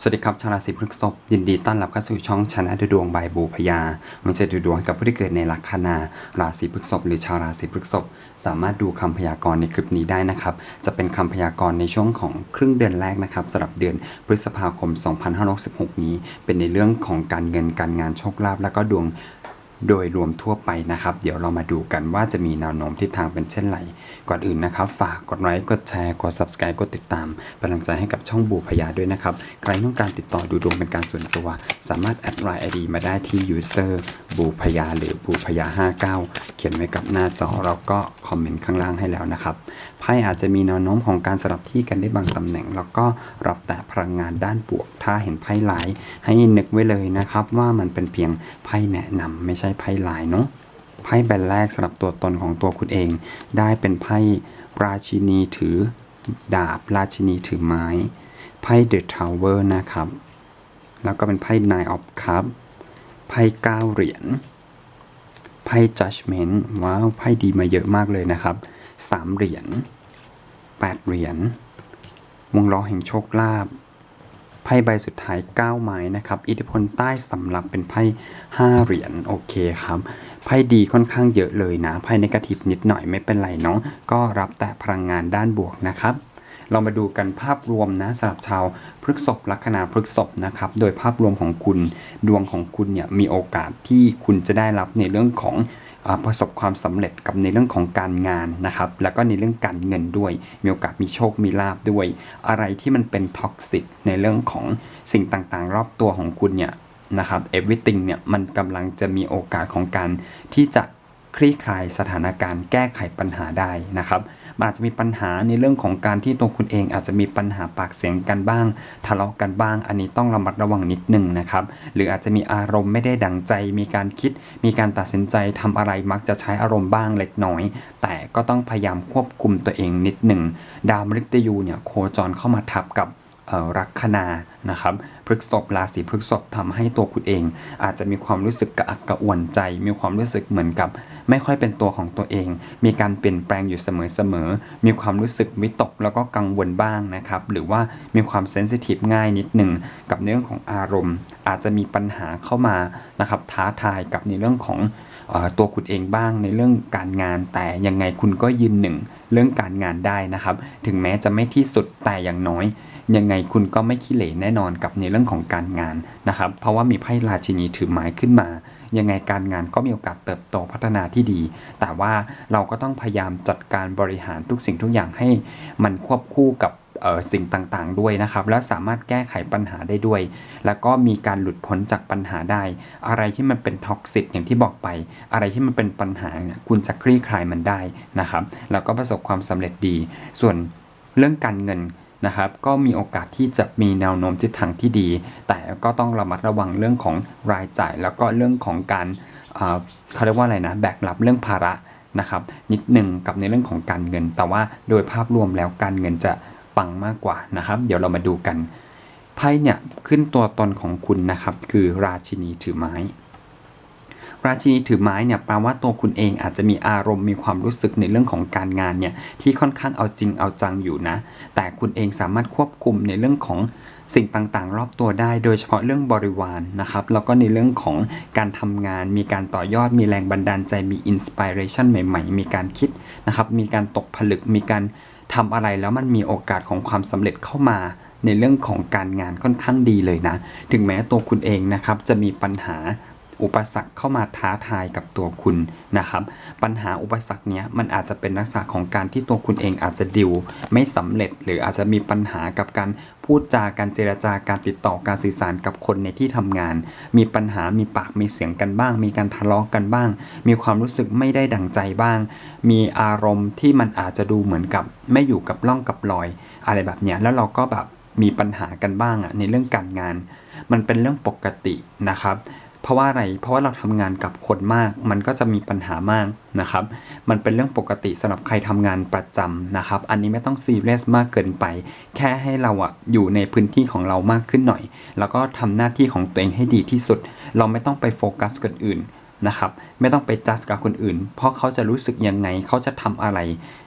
สวัสดีครับชาวราศีพฤษภยินดีต้อนรับเข้าสู่ช่องชนะดูดวงใบบูพยามันจะดูดวงให้กับผู้ที่เกิดในลัคนาราศีพฤษภหรือชาวราศีพฤษภสามารถดูคำพยากรณ์ในคลิปนี้ได้นะครับ จะเป็นคำพยากรณ์ในช่วงของครึ่งเดือนแรกนะครับสำหรับเดือนพฤษภาคม 2566 นี้ เป็นในเรื่องของการเงินการงานโชคลาภและก็ดวง โดยรวมทั่วไปนะครับ เดี๋ยวเรามาดูกันว่าจะมีแนวโน้มทิศทางเป็นเช่นไรก่อนอื่นนะครับ ฝากกดไลค์กดแชร์กด subscribe กดติดตามเป็นกำลังใจให้กับช่องบูพยาด้วยนะครับ ใครต้องการติดต่อดูดวงเป็นการส่วนตัว สามารถแอดไลน์ไอดีมาได้ที่ user บูพยาหรือบูพยา59 เขียนไว้กับหน้าจอเราก็คอมเมนต์ข้างล่างให้แล้วนะครับไพ่อาจจะมีแนวโน้มของการสลับที่กันได้บางตำแหน่ง แล้วก็รับแต่พลังงานด้านบวก ถ้าเห็นไพ่หลายให้นึกไว้เลยนะครับ ว่ามันเป็นเพียงไพ่แนะนำไม่ใช่ไพ่หลายเนาะไพ่ใบแรกสำหรับตัวตนของตัวคุณเอง ได้เป็นไพ่ราชินีถือดาบ ราชินีถือไม้ไพ่เดอะทาวเวอร์นะครับ แล้วก็เป็นไพ่ Nine of Cups ไพ่เก้าเหรียญไพ่ Judgment ว้าวไพ่ดีมาเยอะมากเลยนะครับ สามเหรียญแปดเหรียญวงล้อแห่งโชคลาภไพ่ใบสุดท้าย 9 ไม้นะครับ อิทธิพลใต้สำหรับเป็นไพ่5เหรียญโอเคครับไพ่ดีค่อนข้างเยอะเลยนะไพ่ในกาทีฟนิดหน่อยไม่เป็นไรเนาะก็รับแต่พลังงานด้านบวกนะครับเรามาดูกันภาพรวมนะสำหรับชาวพฤกษภลัคนาพฤกษภนะครับ โดยภาพรวมของคุณดวงของคุณเนี่ยมีโอกาสที่คุณจะได้รับในเรื่องของ ประสบความสำเร็จกับในเรื่องของการงานนะครับ แล้วก็ในเรื่องการเงินด้วย มีโอกาสมีโชคมีลาบด้วย อะไรที่มันเป็นท็อกซิตในเรื่องของสิ่งต่างๆ รอบตัวของคุณเนี่ยนะครับ everything เนี่ยมันกำลังจะมีโอกาสของการที่จะคลี่คลายสถานการณ์แก้ไขปัญหาได้นะครับ มันอาจจะมีปัญหาในเรื่องของการที่ตัวคุณเองอาจจะมีปัญหาปากเสียงกันบ้าง ทะเลาะกันบ้าง อันนี้ต้องระมัดระวังนิดหนึงนะครับ หรืออาจจะมีอารมณ์ไม่ได้ดังใจ มีการคิด มีการตัดสินใจทำอะไรมักจะใช้อารมณ์บ้างเล็กน้อย แต่ก็ต้องพยายามควบคุมตัวเองนิดหนึ่ง ดาวมฤตยูเนี่ยโคจรเข้ามาทับกับ เอ่อลัคนานะครับพฤกษภราศีพฤกษภทำให้ตัวคุณเอง อาจจะมีความรู้สึกกระอักกระอ่วนใจ มีความรู้สึกเหมือนกับ ไม่ค่อยเป็นตัวของตัวเอง มีการเปลี่ยนแปลงอยู่เสมอๆมีความรู้สึกวิตกแล้วก็กังวลบ้างนะครับ หรือว่ามีความเซนซิทีฟง่ายนิดหนึ่งกับในเรื่องของอารมณ์ อาจจะมีปัญหาเข้ามานะครับท้าทายกับในเรื่องของออตัวคุณเองบ้างในเรื่องการงาน แต่ยังไงคุณก็ยืนหนึ่งเรื่องการงานได้นะครับ ถึงแม้จะไม่ที่สุดแต่อย่างน้อย ยังไงคุณก็ไม่ขี้เหร่แน่นอนกับในเรื่องของการงานนะครับ เพราะว่ามีไพ่ราชินีถือไม้ขึ้นมา ยังไงการงานก็มีโอกาสเติบโตพัฒนาที่ดี แต่ว่าเราก็ต้องพยายามจัดการบริหารทุกสิ่งทุกอย่างให้มันควบคู่กับสิ่งต่างๆ ด้วยนะครับ แล้วสามารถแก้ไขปัญหาได้ด้วย แล้วก็มีการหลุดพ้นจากปัญหาได้ อะไรที่มันเป็นท็อกซิตอย่างที่บอกไป อะไรที่มันเป็นปัญหาเนี่ยคุณจะคลี่คลายมันได้นะครับ แล้วก็ประสบความสำเร็จดี ส่วนเรื่องการเงิน นะครับก็มีโอกาสที่จะมีแนวโน้มทิศทางที่ดี แต่ก็ต้องระมัดระวังเรื่องของรายจ่าย แล้วก็เรื่องของการเขาเรียกว่าอะไรนะแบกรับเรื่องภาระนะครับนิดหนึ่งกับในเรื่องของการเงิน แต่ว่าโดยภาพรวมแล้วการเงินจะปังมากกว่านะครับ เดี๋ยวเรามาดูกันไพ่เนี่ยขึ้นตัวตนของคุณนะครับคือราชินีถือไม้ ราชินีถือไม้เนี่ยแปลว่าตัวคุณเองอาจจะมีอารมณ์มีความรู้สึกในเรื่องของการงานเนี่ยที่ค่อนข้างเอาจริงเอาจังอยู่นะ แต่คุณเองสามารถควบคุมในเรื่องของสิ่งต่างๆ รอบตัวได้โดยเฉพาะเรื่องบริวารนะครับ แล้วก็ในเรื่องของการทำงาน มีการต่อยอด มีแรงบันดาลใจ มีอินสปิเรชันใหม่ๆ มีการคิดนะครับ มีการตกผลึก มีการทำอะไรแล้วมันมีโอกาสของความสำเร็จเข้ามาในเรื่องของการงานค่อนข้างดีเลยนะ ถึงแม้ตัวคุณเองนะครับจะมีปัญหา อุปสรรคเข้ามาท้าทายกับตัวคุณนะครับ ปัญหาอุปสรรคเนี้ยมันอาจจะเป็นลักษณะของการที่ตัวคุณเองอาจจะดิวไม่สำเร็จ หรืออาจจะมีปัญหากับการพูดจาการเจรจาการติดต่อการสื่อสารกับคนในที่ทำงาน มีปัญหามีปากมีเสียงกันบ้าง มีการทะเลาะกันบ้าง มีความรู้สึกไม่ได้ดั่งใจบ้าง มีอารมณ์ที่มันอาจจะดูเหมือนกับ ไม่อยู่กับร่องกับรอย อะไรแบบเนี้ยแล้วเราก็แบบมีปัญหากันบ้างอะในเรื่องการงาน มันเป็นเรื่องปกตินะครับ เพราะว่าอะไร เพราะว่าเราทำงานกับคนมาก มันก็จะมีปัญหามากนะครับ มันเป็นเรื่องปกติสำหรับใครทำงานประจำนะครับ อันนี้ไม่ต้องซีเรียสมากเกินไป แค่ให้เราอะอยู่ในพื้นที่ของเรามากขึ้นหน่อย แล้วก็ทำหน้าที่ของตัวเองให้ดีที่สุด เราไม่ต้องไปโฟกัสคนอื่นนะครับไม่ต้องไปจัดกับคนอื่น เพราะเขาจะรู้สึกยังไงเขาจะทำอะไร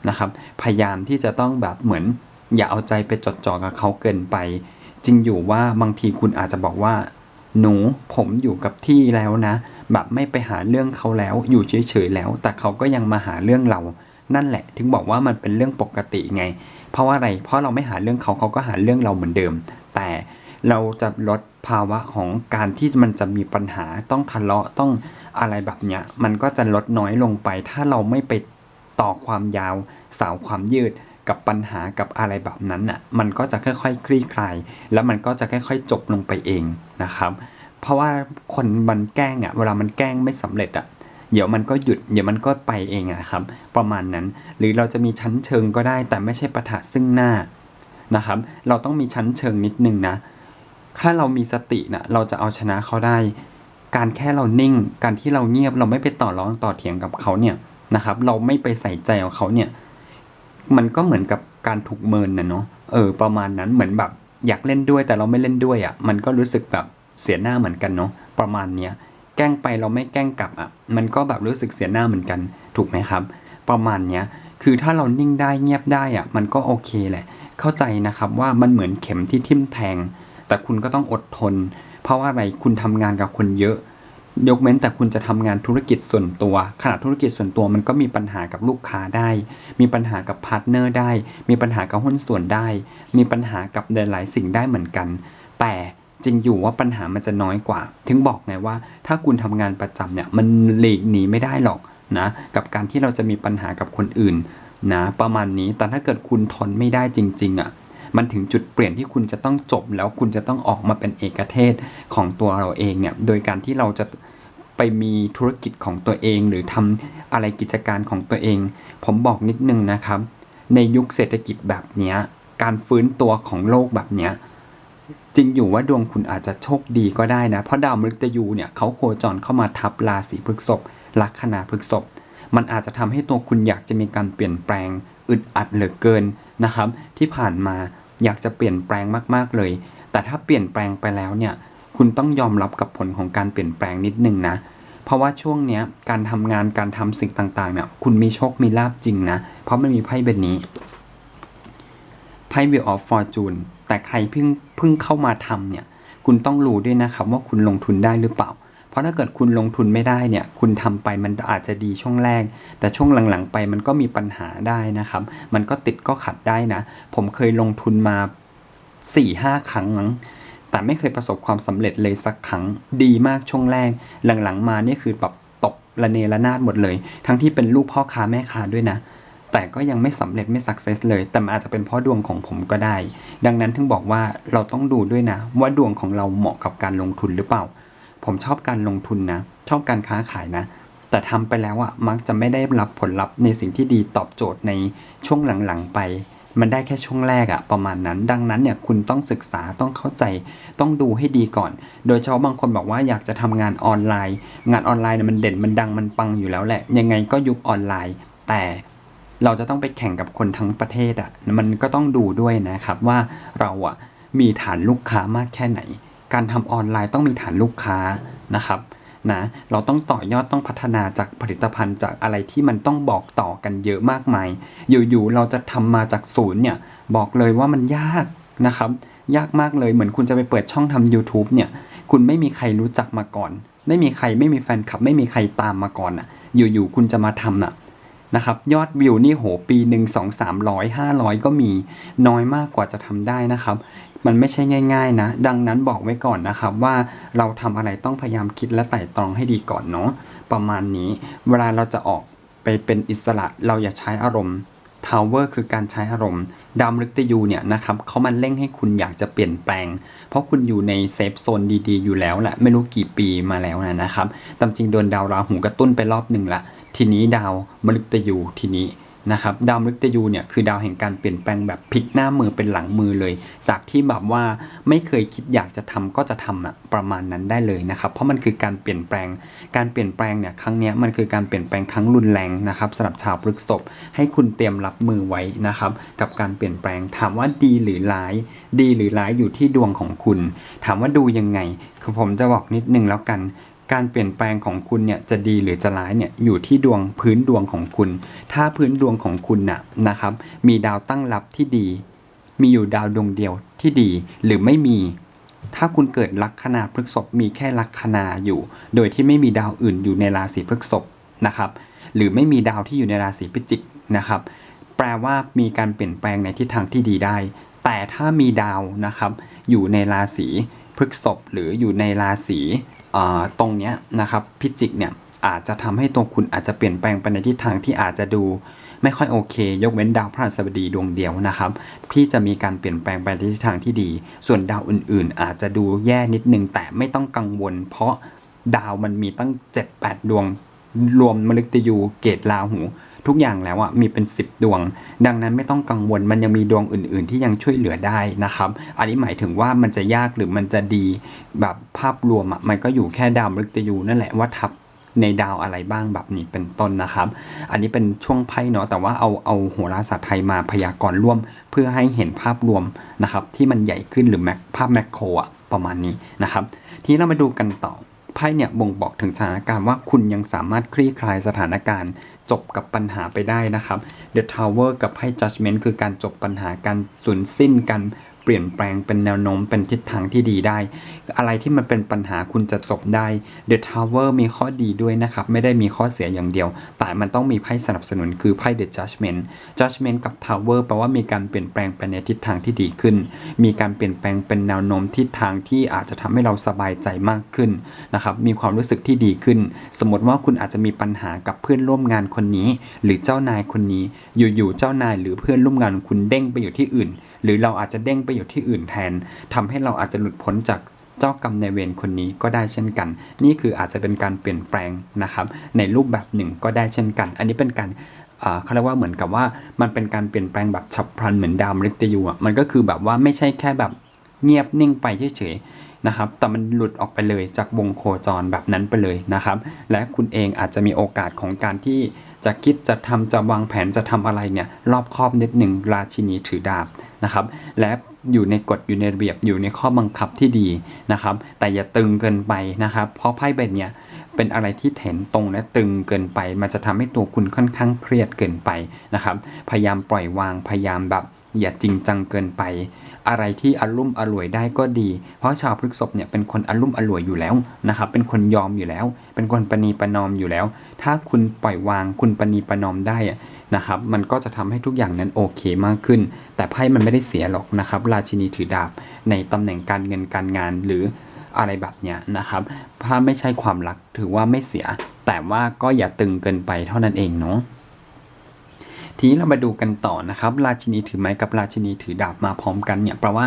นะครับ พยายามที่จะต้องแบบเหมือน อย่าเอาใจไปจดจ่อกับเขาเกินไป จริงอยู่ว่าบางทีคุณอาจจะบอกว่า หนูผมอยู่กับที่แล้วนะ แบบไม่ไปหาเรื่องเขาแล้วอยู่เฉยๆแล้ว แต่เขาก็ยังมาหาเรื่องเรา นั่นแหละ ถึงบอกว่ามันเป็นเรื่องปกติไง เพราะว่าอะไร เพราะเราไม่หาเรื่องเขาเขาก็หาเรื่องเราเหมือนเดิม แต่เราจะลดภาวะของการที่มันจะมีปัญหาต้องทะเลาะต้องอะไรแบบเนี้ย มันก็จะลดน้อยลงไป ถ้าเราไม่ไปต่อความยาวสาวความยืด กับปัญหากับอะไรแบบนั้นน่ะมันก็จะค่อยๆ คลี่คลายแล้วมันก็จะค่อยๆ จบลงไปเองนะครับ เพราะว่าคนมันแกล้งอะเวลามันแกล้งไม่สำเร็จอะเดี๋ยวมันก็หยุดเดี๋ยวมันก็ไปเองอะครับประมาณนั้น หรือเราจะมีชั้นเชิงก็ได้ แต่ไม่ใช่ปะทะซึ่งหน้านะครับ เราต้องมีชั้นเชิงนิดนึงนะ ถ้าเรามีสตินะเราจะเอาชนะเขาได้ การแค่เรานิ่ง การที่เราเงียบเราไม่ไปต่อร้องต่อเถียงกับเขาเนี่ยนะครับ เราไม่ไปใส่ใจกับเขาเนี่ย มันก็เหมือนกับการถูกเมินนะเนาะเออ ประมาณนั้นเหมือนแบบ อยากเล่นด้วยแต่เราไม่เล่นด้วยอะ่ะ มันก็รู้สึกแบบเสียหน้าเหมือนกันเนาะประมาณเนี้ยแกล้งไปเราไม่แกล้งกลับอะ มันก็แบบรู้สึกเสียหน้าเหมือนกัน ถูกไหมครับ ประมาณเนี้ยคือถ้าเรานิ่งได้เงียบได้อะ มันก็โอเคแหละ เข้าใจนะครับว่ามันเหมือนเข็มที่ทิ่มแทง แต่คุณก็ต้องอดทน เพราะว่าอะไรคุณทำงานกับคนเยอะ ยกเว้นแต่คุณจะทำงานธุรกิจส่วนตัวขนาดธุรกิจส่วนตัวมันก็มีปัญหากับลูกค้าได้ มีปัญหากับพาร์ทเนอร์ได้ มีปัญหากับหุ้นส่วนได้ มีปัญหากับหลายๆสิ่งได้เหมือนกัน แต่จริงอยู่ว่าปัญหามันจะน้อยกว่า ถึงบอกไงว่า ถ้าคุณทำงานประจำเนี่ยมันหลีกหนีไม่ได้หรอกนะกับการที่เราจะมีปัญหากับคนอื่นนะประมาณนี้แต่ถ้าเกิดคุณทนไม่ได้จริงๆอะ มันถึงจุดเปลี่ยนที่คุณจะต้องจบ แล้วคุณจะต้องออกมาเป็นเอกเทศของตัวเราเองเนี่ย โดยการที่เราจะไปมีธุรกิจของตัวเอง หรือทำอะไรกิจการของตัวเอง ผมบอกนิดนึงนะครับ ในยุคเศรษฐกิจแบบนี้การฟื้นตัวของโลกแบบนี้จริงอยู่ว่าดวงคุณอาจจะโชคดีก็ได้นะ เพราะดาวมฤตยูเนี่ยเขาโคจรเข้ามาทับราศีพฤษภลัคนาพฤษภมันอาจจะทำให้ตัวคุณอยากจะมีการเปลี่ยนแปลงอึดอัดเหลือเกินนะครับ ที่ผ่านมา อยากจะเปลี่ยนแปลงมากๆเลย แต่ถ้าเปลี่ยนแปลงไปแล้วเนี่ย คุณต้องยอมรับกับผลของการเปลี่ยนแปลงนิดนึงนะ เพราะว่าช่วงเนี้ยการทำงานการทำสิ่งต่างๆเนี่ย คุณมีโชคมีลาบจริงนะ เพราะมันมีไพ่ใบนี้ ไพ่ Wheel of Fortune แต่ใครเพิ่งเพิ่งเข้ามาทำเนี่ย คุณต้องรู้ด้วยนะครับว่าคุณลงทุนได้หรือเปล่า เพราะถ้าเกิดคุณลงทุนไม่ได้เนี่ย คุณทำไปมันอาจจะดีช่วงแรก แต่ช่วงหลังๆไปมันก็มีปัญหาได้นะครับ มันก็ติดก็ขัดได้นะ ผมเคยลงทุนมา4ี่ห้าครั้งมั้งแต่ไม่เคยประสบความสำเร็จเลยสักครั้ง ดีมากช่วงแรก หลังๆมานี่คือแบบตกระเนระนาดหมดเลย ทั้งที่เป็นลูกพ่อค้าแม่ค้าด้วยนะ แต่ก็ยังไม่สำเร็จไม่สักเซสเลย แต่มันอาจจะเป็นเพราะดวงของผมก็ได้ ดังนั้นถึงบอกว่าเราต้องดูด้วยนะ ว่าดวงของเราเหมาะกับการลงทุนหรือเปล่า ผมชอบการลงทุนนะ ชอบการค้าขายนะ แต่ทำไปแล้วอะมักจะไม่ได้รับผลลัพธ์ในสิ่งที่ดีตอบโจทย์ในช่วงหลังๆไป มันได้แค่ช่วงแรกอะประมาณนั้น ดังนั้นเนี่ยคุณต้องศึกษาต้องเข้าใจ ต้องดูให้ดีก่อน โดยเฉพาะบางคนบอกว่าอยากจะทำงานออนไลน์ งานออนไลน์เนี่ยมันเด่นมันดังมันปังอยู่แล้วแหละ ยังไงก็ยุคออนไลน์ แต่เราจะต้องไปแข่งกับคนทั้งประเทศอะมันก็ต้องดูด้วยนะครับว่าเราอะมีฐานลูกค้ามากแค่ไหน การทำออนไลน์ต้องมีฐานลูกค้านะครับนะเราต้องต่อยอดต้องพัฒนาจากผลิตภัณฑ์จากอะไรที่มันต้องบอกต่อกันเยอะมากมาย อยู่ๆเราจะทำมาจากศูนย์เนี่ยบอกเลยว่ามันยากนะครับ ยากมากเลยเหมือนคุณจะไปเปิดช่องทำ YouTube เนี่ยคุณไม่มีใครรู้จักมาก่อน ไม่มีใครไม่มีแฟนคลับ ไม่มีใครตามมาก่อนอะ อยู่ๆคุณจะมาทำน่ะนะครับยอดวิวนี่โหปีหนึ่งสองสามร้อยห้าร้อยก็มีน้อยมากกว่าจะทำได้นะครับ มันไม่ใช่ง่าย ๆ นะ ดังนั้นบอกไว้ก่อนนะครับว่าเราทำอะไรต้องพยายามคิดและไต่ตรองให้ดีก่อนเนาะประมาณนี้ เวลาเราจะออกไปเป็นอิสระเราอย่าใช้อารมณ์ทาวเวอร์คือการใช้อารมณ์ดาวมฤตยูเนี่ยนะครับเขามันเร่งให้คุณอยากจะเปลี่ยนแปลง เพราะคุณอยู่ในเซฟโซนดีๆ อยู่แล้วแหละไม่รู้กี่ปีมาแล้วนะนะครับตามจริงโดนดาวราหูกระตุ้นไปรอบหนึ่งละ ทีนี้ดาวมฤตยูทีนี้ นะครับดาวมฤตยูเนี่ยคือดาวแห่งการเปลี่ยนแปลงแบบพลิกหน้ามือเป็นหลังมือเลย จากที่แบบว่าไม่เคยคิดอยากจะทำก็จะทำอะประมาณนั้นได้เลยนะครับเพราะมันคือการเปลี่ยนแปลง การเปลี่ยนแปลงเนี่ยครั้งนี้มันคือการเปลี่ยนแปลงครั้งรุนแรงนะครับสำหรับชาวพฤษภให้คุณเตรียมรับมือไว้นะครับกับการเปลี่ยนแปลงถามว่าดีหรือร้าย ดีหรือร้ายอยู่ที่ดวงของคุณ ถามว่าดูยังไงคือผมจะบอกนิดนึงแล้วกัน การเปลี่ยนแปลงของคุณเนี่ยจะดีหรือจะร้ายเนี่ยอยู่ที่ดวงพื้นดวงของคุณ ถ้าพื้นดวงของคุณน่ะนะครับ มีดาวตั้งรับที่ดี มีอยู่ดาวดวงเดียวที่ดีหรือไม่มี ถ้าคุณเกิดลัคนาพฤกษภมีแค่ลัคนาอยู่ โดยที่ไม่มีดาวอื่นอยู่ในราศีพฤกษภนะครับ หรือไม่มีดาวที่อยู่ในราศีพิจิกนะครับ แปลว่ามีการเปลี่ยนแปลงในทิศทางที่ดีได้ แต่ถ้ามีดาวนะครับ อยู่ในราศีพฤกษภหรืออยู่ในราศี ตรงเนี้ยนะครับพิจิกเนี่ยอาจจะทำให้ตัวคุณอาจจะเปลี่ยนแปลงไปในทิศทางที่อาจจะดูไม่ค่อยโอเค ยกเว้นดาวพฤหัสบดีดวงเดียวนะครับพี่จะมีการเปลี่ยนแปลงไปในทิศทางที่ดี ส่วนดาวอื่นๆ อาจจะดูแย่นิดนึงแต่ไม่ต้องกังวล เพราะดาวมันมีตั้ง 7-8 ดวง รวมมฤตยูเกตราหู ทุกอย่างแล้วอะมีเป็น 10 ดวง ดังนั้นไม่ต้องกังวลมันยังมีดวงอื่น ๆ ที่ยังช่วยเหลือได้นะครับ อันนี้หมายถึงว่ามันจะยากหรือมันจะดีแบบภาพรวมอะมันก็อยู่แค่ดาวมฤตยูนั่นแหละว่าทับในดาวอะไรบ้างแบบนี้เป็นต้นนะครับ อันนี้เป็นช่วงไพ่เนาะแต่ว่าเอาเอาโหราศาสตร์ไทยมาพยากรณ์ร่วม เพื่อให้เห็นภาพรวมนะครับ ที่มันใหญ่ขึ้นหรือแมภาพแมคโครอะประมาณนี้นะครับ ทีนี้เรามาดูกันต่อไพ่เนี่ยบ่งบอกถึงสถานการณ์ว่าคุณยังสามารถคลี่คลายสถานการณ์ จบกับปัญหาไปได้นะครับ The Tower กับให้ Judgment คือการจบปัญหาการสูญสิ้นการ ลี่ยนแปลงเป็นแนวโน้มเป็นทิศทางที่ดีได้ อะไรที่มันเป็นปัญหาคุณจะจบได้ The Tower มีข้อดีด้วยนะครับ ไม่ได้มีข้อเสียอย่างเดียว แต่มันต้องมีไพ่สนับสนุนคือไพ่ The Judgment Judgment กับ Tower แปลว่ามีการเปลี่ยนแปลงไปในทิศทางที่ดีขึ้น มีการเปลี่ยนแปลงเป็นแนวโน้มทิศทางที่อาจจะทำให้เราสบายใจมากขึ้นนะครับ มีความรู้สึกที่ดีขึ้น สมมติว่าคุณอาจจะมีปัญหากับเพื่อนร่วมงานคนนี้ หรือเจ้านายคนนี้ อยู่ๆ เจ้านายหรือเพื่อนร่วมงานคุณเด้งไปอยู่ที่อื่น หรือเราอาจจะเด้งไปอยู่ที่อื่นแทนทำให้เราอาจจะหลุดพ้นจากเจ้ากรรมในายเวรคนนี้ก็ได้เช่นกัน นี่คืออาจจะเป็นการเปลี่ยนแปลงนะครับ ในรูปแบบหนึ่งก็ได้เช่นกัน อันนี้เป็นการเขาเรียกว่าเหมือนกับว่ามันเป็นการเปลี่ยนแปลงแบบฉับพลันเหมือนดาวมฤตยูอะมันก็คือแบบว่าไม่ใช่แค่แบบเงียบนิ่งไปเฉยๆนะครับ แต่มันหลุดออกไปเลยจากวงโคจรแบบนั้นไปเลยนะครับ และคุณเองอาจจะมีโอกาสของการที่จะคิดจะทำจะวางแผนจะทำอะไรเนี่ยรอบคอบนิดหนึ่งราชินีถือดาบ นะครับ และอยู่ในกฎอยู่ในระเบียบอยู่ในข้อบังคับที่ดีนะครับ แต่อย่าตึงเกินไปนะครับ เพราะไพ่ใบเนี้ยเป็นอะไรที่เห็นตรงและตึงเกินไป มันจะทำให้ตัวคุณค่อนข้างเครียดเกินไปนะครับ พยายามปล่อยวางพยายามแบบอย่าจริงจังเกินไป อะไรที่อารมุ่มอร่วยได้ก็ดี เพราะชาวพฤษภเนี่ยเป็นคนอารมุ่มอร่วยอยู่แล้วนะครับ เป็นคนยอมอยู่แล้ว เป็นคนประนีประนอมอยู่แล้ว ถ้าคุณปล่อยวางคุณประนีประนอมได้อะนะครับ มันก็จะทำให้ทุกอย่างนั้นโอเคมากขึ้น แต่ไพ่มันไม่ได้เสียหรอกนะครับ ราชินีถือดาบในตำแหน่งการเงินการงานหรืออะไรแบบเนี้ยนะครับ ถ้าไม่ใช่ความรักถือว่าไม่เสีย แต่ว่าก็อย่าตึงเกินไปเท่านั้นเองเนาะ ทีนี้เรามาดูกันต่อนะครับ ราชินีถือไม้กับราชินีถือดาบมาพร้อมกันเนี่ยแปลว่า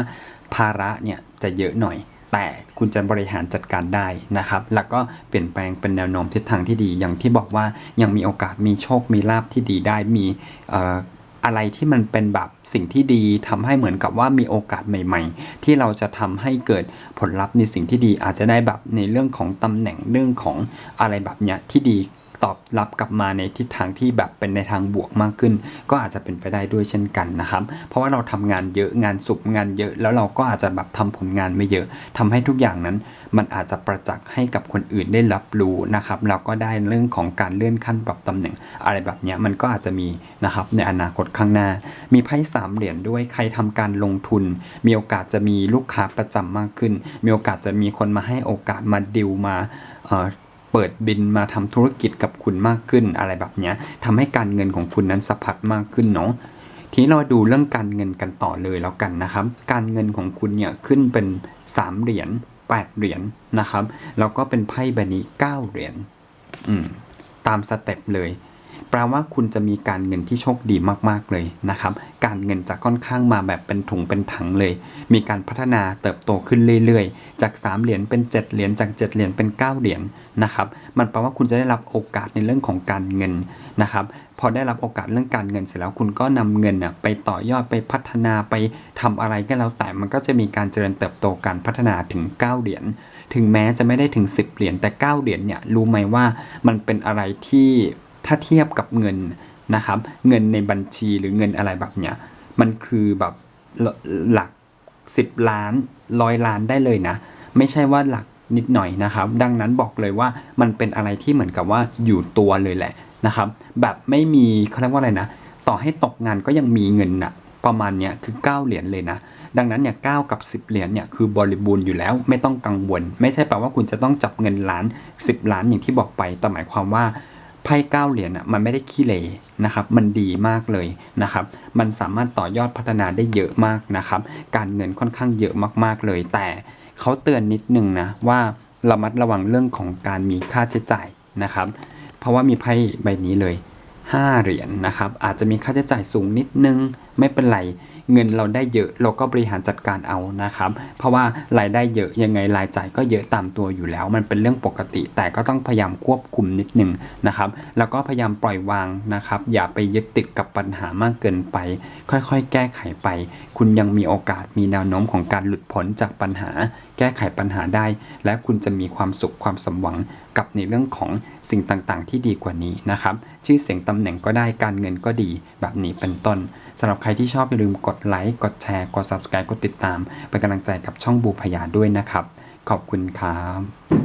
ภาระเนี่ยจะเยอะหน่อย แต่คุณจะบริหารจัดการได้นะครับ แล้วก็เปลี่ยนแปลงเป็นแนวโน้มทิศทางที่ดี อย่างที่บอกว่ายังมีโอกาสมีโชคมีลาภที่ดีได้มีอะไรที่มันเป็นแบบสิ่งที่ดีทำให้เหมือนกับว่ามีโอกาสใหม่ ๆ ที่เราจะทำให้เกิดผลลัพธ์ในสิ่งที่ดีอาจจะได้แบบในเรื่องของตำแหน่งเรื่องของอะไรแบบเนี้ยที่ดี ตอบรับกลับมาในทิศทางที่แบบเป็นในทางบวกมากขึ้น ก็อาจจะเป็นไปได้ด้วยเช่นกันนะครับ เพราะว่าเราทำงานเยอะงานสุบงานเยอะ แล้วเราก็อาจจะแบบทำผลงานไม่เยอะทำให้ทุกอย่างนั้น มันอาจจะประจักษ์ให้กับคนอื่นได้รับรู้นะครับแล้วก็ได้เรื่องของการเลื่อนขั้นปรับตำแหน่ง อะไรแบบเนี้ยมันก็อาจจะมีนะครับในอนาคตข้างหน้า มีไพ่สามเหรียญด้วยใครทำการลงทุน มีโอกาสจะมีลูกค้าประจำมากขึ้น มีโอกาสจะมีคนมาให้โอกาสมาดิวมา เปิดบินมาทำธุรกิจกับคุณมากขึ้นอะไรแบบนี้ยทำให้การเงินของคุณนั้นสะพัดมากขึ้นเนาะทีนี้เรามาดูเรื่องการเงินกันต่อเลยแล้วกันนะครับ การเงินของคุณเนี่ยขึ้นเป็น3เหรียญ8เหรียญนะครับแล้วก็เป็นไพ่ใบนี้9เหรียญอืมตามสเต็ปเลย แปลว่าคุณจะมีการเงินที่โชคดีมากๆเลยนะครับ การเงินจะค่อนข้างมาแบบเป็นถุงเป็นถังเลย มีการพัฒนาเติบโตขึ้นเรื่อยๆ จาก 3 เหรียญเป็น 7 เหรียญ จาก 7 เหรียญเป็น 9 เหรียญนะครับ มันแปลว่าคุณจะได้รับโอกาสในเรื่องของการเงินนะครับพอได้รับโอกาสเรื่องการเงินเสร็จแล้วคุณก็นำเงินน่ะไปต่อยอดไปพัฒนาไปทำอะไรก็แล้วแต่มันก็จะมีการเจริญเติบโตการพัฒนาถึง 9 เหรียญถึงแม้จะไม่ได้ถึง 10 เหรียญแต่ 9 เหรียญเนี่ยรู้ไหมว่ามันเป็นอะไรที่ ถ้าเทียบกับเงินนะครับ เงินในบัญชีหรือเงินอะไรแบบเนี้ยมันคือแบบหลัก 10 ล้านร้อยล้านได้เลยนะ ไม่ใช่ว่าหลักนิดหน่อยนะครับ ดังนั้นบอกเลยว่ามันเป็นอะไรที่เหมือนกับว่าอยู่ตัวเลยแหละนะครับ แบบไม่มีเขาเรียกว่าอะไรนะ ต่อให้ตกงานก็ยังมีเงินนะประมาณเนี้ยคือ 9 เหรียญเลยนะ ดังนั้นเนี่ยเกับ 10 เหรียญเนี่ยคือบริบูรณ์อยู่แล้วไม่ต้องกังวล ไม่ใช่แปลว่าคุณจะต้องจับเงินล้าน 10 ล้านอย่างที่บอกไปแต่หมายความว่า ไพ่เก้าเหรียญอะมันไม่ได้ขี้เหร่นะครับมันดีมากเลยนะครับมันสามารถต่อยอดพัฒนาได้เยอะมากนะครับการเงินค่อนข้างเยอะมากๆเลย แต่เขาเตือนนิดนึงนะว่าระมัดระวังเรื่องของการมีค่าใช้จ่ายนะครับ เพราะว่ามีไพ่ใบนี้เลย 5 เหรียญนะครับอาจจะมีค่าใช้จ่ายสูงนิดนึงไม่เป็นไร เงินเราได้เยอะเราก็บริหารจัดการเอานะครับ เพราะว่ารายได้เยอะยังไงรายจ่ายก็เยอะตามตัวอยู่แล้ว มันเป็นเรื่องปกติ แต่ก็ต้องพยายามควบคุมนิดหนึ่งนะครับ แล้วก็พยายามปล่อยวางนะครับ อย่าไปยึดติดกับปัญหามากเกินไป ค่อยๆ แก้ไขไป คุณยังมีโอกาสมีแนวโน้มของการหลุดพ้นจากปัญหา แก้ไขปัญหาได้ และคุณจะมีความสุขความสมหวัง กับในเรื่องของสิ่งต่างๆ ที่ดีกว่านี้นะครับ ชื่อเสียงตำแหน่งก็ได้การเงินก็ดีแบบนี้เป็นต้นสำหรับใครที่ชอบอย่าลืมกดไลค์กดแชร์กด subscribe กดติดตามเป็นกำลังใจกับช่องบูพยาด้วยนะครับ ขอบคุณครับ